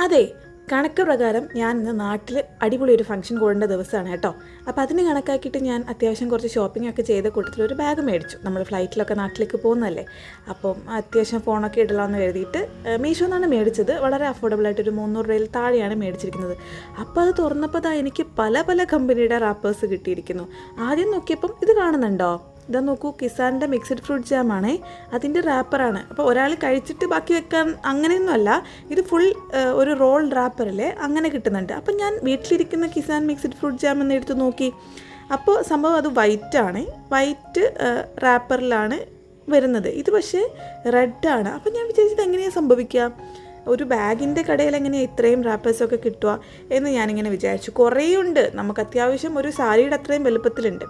അതെ കണക്ക് പ്രകാരം ഞാൻ ഇന്ന് നാട്ടിൽ അടിപൊളി ഒരു ഫംഗ്ഷൻ കൂടേണ്ട ദിവസമാണ് കേട്ടോ. അപ്പോൾ അതിന് കണക്കാക്കിയിട്ട് ഞാൻ അത്യാവശ്യം കുറച്ച് ഷോപ്പിംഗ് ഒക്കെ ചെയ്ത കൂട്ടത്തിൽ ഒരു ബാഗ് മേടിച്ചു. നമ്മൾ ഫ്ലൈറ്റിലൊക്കെ നാട്ടിലേക്ക് പോകുന്നതല്ലേ. അപ്പം അത്യാവശ്യം ഫോണൊക്കെ ഇടലാന്ന് കരുതിയിട്ട് മീഷോ എന്നാണ് മേടിച്ചത്. വളരെ അഫോർഡബിൾ ആയിട്ട് ഒരു മുന്നൂറ് രൂപയിൽ താഴെയാണ് മേടിച്ചിരിക്കുന്നത്. അപ്പോൾ അത് തുറന്നപ്പോൾ എനിക്ക് പല പല കമ്പനിയുടെ റാപ്പേഴ്സ് കിട്ടിയിരിക്കുന്നു. ആദ്യം നോക്കിയപ്പം ഇത് കാണുന്നുണ്ടോ? ഇതാ നോക്കൂ കിസാന്റെ മിക്സഡ് ഫ്രൂട്ട് ജാമാണേ അതിന്റെ റാപ്പറാണ് അപ്പോൾ ഒരാൾ കഴിച്ചിട്ട് ബാക്കി വെക്കാൻ അങ്ങനെയൊന്നുമല്ല ഇത് ഫുൾ ഒരു റോൾ റാപ്പറല്ലേ അങ്ങനെ കിട്ടുന്നുണ്ട്. അപ്പോൾ ഞാൻ വീട്ടിലിരിക്കുന്ന കിസാൻ മിക്സഡ് ഫ്രൂട്ട് ജാം എന്ന് എടുത്ത് നോക്കി. അപ്പോൾ സംഭവം അത് വൈറ്റാണ് വൈറ്റ് റാപ്പറിലാണ് വരുന്നത്. ഇത് പക്ഷേ റെഡാണ് അപ്പോൾ ഞാൻ വിചാരിച്ചത് എങ്ങനെയാണ് സംഭവിക്കുക? ഒരു ബാഗിന്റെ കടയിൽ എങ്ങനെയാണ് ഇത്രയും റാപ്പേഴ്സൊക്കെ കിട്ടുക എന്ന് ഞാനിങ്ങനെ വിചാരിച്ചു. കുറേ ഉണ്ട് നമുക്ക് അത്യാവശ്യം ഒരു സാരിയുടെ അത്രയും വലുപ്പത്തിലുണ്ട്.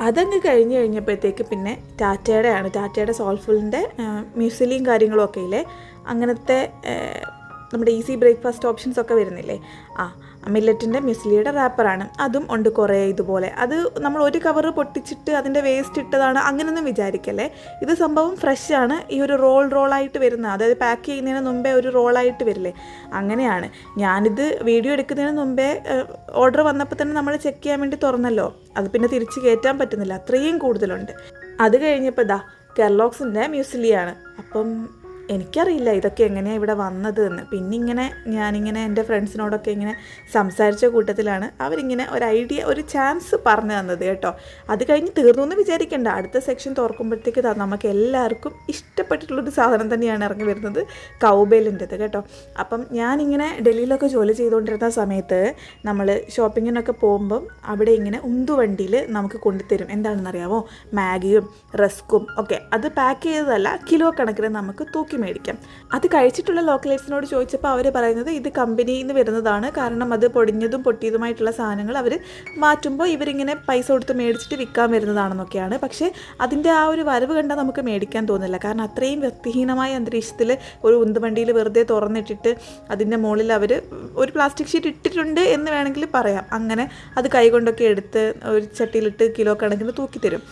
അതങ്ങ് കഴിഞ്ഞ് കഴിഞ്ഞപ്പോഴത്തേക്ക് പിന്നെ ടാറ്റയുടെ ആണ്. ടാറ്റയുടെ സോൾഫുളിന്റെ മ്യൂസിലിയും കാര്യങ്ങളും ഒക്കെ ഇല്ലേ? അങ്ങനത്തെ നമ്മുടെ ഈസി ബ്രേക്ക്ഫാസ്റ്റ് ഓപ്ഷൻസ് ഒക്കെ വരുന്നില്ലേ? ആ മില്ലറ്റിന്റെ മ്യൂസ്ലിയുടെ റാപ്പറാണ് അതും ഉണ്ട് കുറേ ഇതുപോലെ. അത് നമ്മൾ ഒരു കവർ പൊട്ടിച്ചിട്ട് അതിന്റെ വേസ്റ്റ് ഇട്ടതാണ് അങ്ങനെയൊന്നും വിചാരിക്കല്ലേ? ഇത് സംഭവം ഫ്രഷ് ആണ്. ഈ ഒരു റോൾ റോളായിട്ട് വരുന്ന അതായത് പാക്ക് ചെയ്യുന്നതിന് മുമ്പേ ഒരു റോളായിട്ട് വരില്ലേ? അങ്ങനെയാണ്. ഞാനിത് വീഡിയോ എടുക്കുന്നതിന് മുമ്പേ ഓർഡർ വന്നപ്പോൾ തന്നെ നമ്മൾ ചെക്ക് ചെയ്യാൻ വേണ്ടി തുറന്നല്ലോ. അത് പിന്നെ തിരിച്ച് കയറ്റാൻ പറ്റുന്നില്ല. അത്രയും കൂടുതലുണ്ട്. അത് കഴിഞ്ഞപ്പോൾ ഇതാ കെർലോക്സിന്റെ മ്യൂസിലിയാണ് അപ്പം എനിക്കറിയില്ല ഇതൊക്കെ എങ്ങനെയാണ് ഇവിടെ വന്നത് എന്ന് പിന്നെ ഇങ്ങനെ ഞാനിങ്ങനെ എന്റെ ഫ്രണ്ട്സിനോടൊക്കെ ഇങ്ങനെ സംസാരിച്ച കൂട്ടത്തിലാണ് അവരിങ്ങനെ ഒരു ഐഡിയ ഒരു ചാൻസ് പറഞ്ഞു തന്നത് കേട്ടോ. അത് കഴിഞ്ഞ് തീർന്നു എന്ന് വിചാരിക്കേണ്ട. അടുത്ത സെക്ഷൻ തുറക്കുമ്പോഴത്തേക്ക് നമുക്ക് എല്ലാവർക്കും ഇഷ്ടപ്പെട്ടിട്ടുള്ളൊരു സാധനം തന്നെയാണ് ഇറങ്ങി വരുന്നത് കൗബേലിന്റെത് കേട്ടോ. അപ്പം ഞാനിങ്ങനെ ഡൽഹിയിലൊക്കെ ജോലി ചെയ്തുകൊണ്ടിരുന്ന സമയത്ത് നമ്മൾ ഷോപ്പിങ്ങിനൊക്കെ പോകുമ്പം അവിടെ ഇങ്ങനെ ഉന്തുവണ്ടിയിൽ നമുക്ക് കൊണ്ടുതരും. എന്താണെന്നറിയാമോ മാഗിയും റസ്ക്കും ഒക്കെ. അത് പാക്ക് ചെയ്തതല്ല കിലോ കണക്കിന് നമുക്ക് തൂക്കി മേടിക്കാം അത് കഴിച്ചിട്ടുള്ള ലോക്കലേറ്റ്സിനോട് ചോദിച്ചപ്പോൾ അവർ പറയുന്നത് ഇത് കമ്പനിയിൽ നിന്ന് വരുന്നതാണ്. കാരണം അത് പൊടിഞ്ഞതും പൊട്ടിയതുമായിട്ടുള്ള സാധനങ്ങൾ അവർ മാറ്റുമ്പോൾ ഇവരിങ്ങനെ പൈസ കൊടുത്ത് മേടിച്ചിട്ട് വിൽക്കാൻ വരുന്നതാണെന്നൊക്കെയാണ്. പക്ഷേ അതിന്റെ ആ ഒരു വരവ് കണ്ടാൽ നമുക്ക് മേടിക്കാൻ തോന്നില്ല. കാരണം അത്രയും വൃത്തിഹീനമായ അന്തരീക്ഷത്തിൽ ഒരു ഉന്തുവണ്ടിയിൽ വെറുതെ തുറന്നിട്ടിട്ട് അതിന്റെ മുകളിൽ അവർ ഒരു പ്ലാസ്റ്റിക് ഷീറ്റ് ഇട്ടിട്ടുണ്ട് എന്ന് വേണമെങ്കിൽ പറയാം. അങ്ങനെ അത് കൈകൊണ്ടൊക്കെ എടുത്ത് ഒരു ചട്ടിയിലിട്ട് കിലോ കണക്കിന് തൂക്കി തരും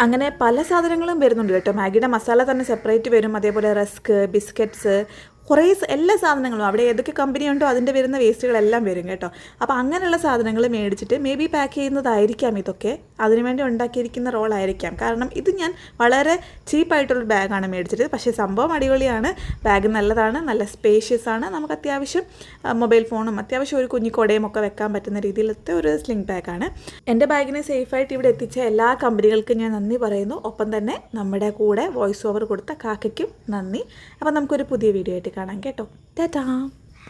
അങ്ങനെ പല സാധനങ്ങളും വരുന്നുണ്ട് കേട്ടോ. മാഗിയുടെ മസാല തന്നെ സെപ്പറേറ്റ് വരും. അതേപോലെ റസ്ക് ബിസ്ക്കറ്റ്സ് കുറേ എല്ലാ സാധനങ്ങളും അവിടെ ഏതൊക്കെ കമ്പനി ഉണ്ടോ അതിന്റെ വരുന്ന വേസ്റ്റുകളെല്ലാം വരും കേട്ടോ. അപ്പോൾ അങ്ങനെയുള്ള സാധനങ്ങൾ മേടിച്ചിട്ട് മേ ബി പാക്ക് ചെയ്യുന്നതായിരിക്കാം ഇതൊക്കെ. അതിനുവേണ്ടി ഉണ്ടാക്കിയിരിക്കുന്ന റോളായിരിക്കാം കാരണം ഇത് ഞാൻ വളരെ ചീപ്പായിട്ടുള്ള ബാഗാണ് മേടിച്ചത്. പക്ഷേ സംഭവം അടിപൊളിയാണ്. ബാഗ് നല്ലതാണ് നല്ല സ്പേഷ്യസ് ആണ്. നമുക്ക് അത്യാവശ്യം മൊബൈൽ ഫോണും അത്യാവശ്യം ഒരു കുഞ്ഞിക്കൊടയും ഒക്കെ വെക്കാൻ പറ്റുന്ന രീതിയിലത്തെ ഒരു സ്ലിംഗ് ബാഗാണ് എന്റെ ബാഗിനെ സേഫായിട്ട് ഇവിടെ എത്തിച്ച എല്ലാ കമ്പനികൾക്കും ഞാൻ നന്ദി പറയുന്നു. ഒപ്പം തന്നെ നമ്മുടെ കൂടെ വോയിസ് ഓവർ കൊടുത്ത കാക്കയ്ക്കും നന്ദി. അപ്പം നമുക്കൊരു പുതിയ വീഡിയോ ആയിട്ട് കാണാം കേട്ടോ. ടാറ്റാ.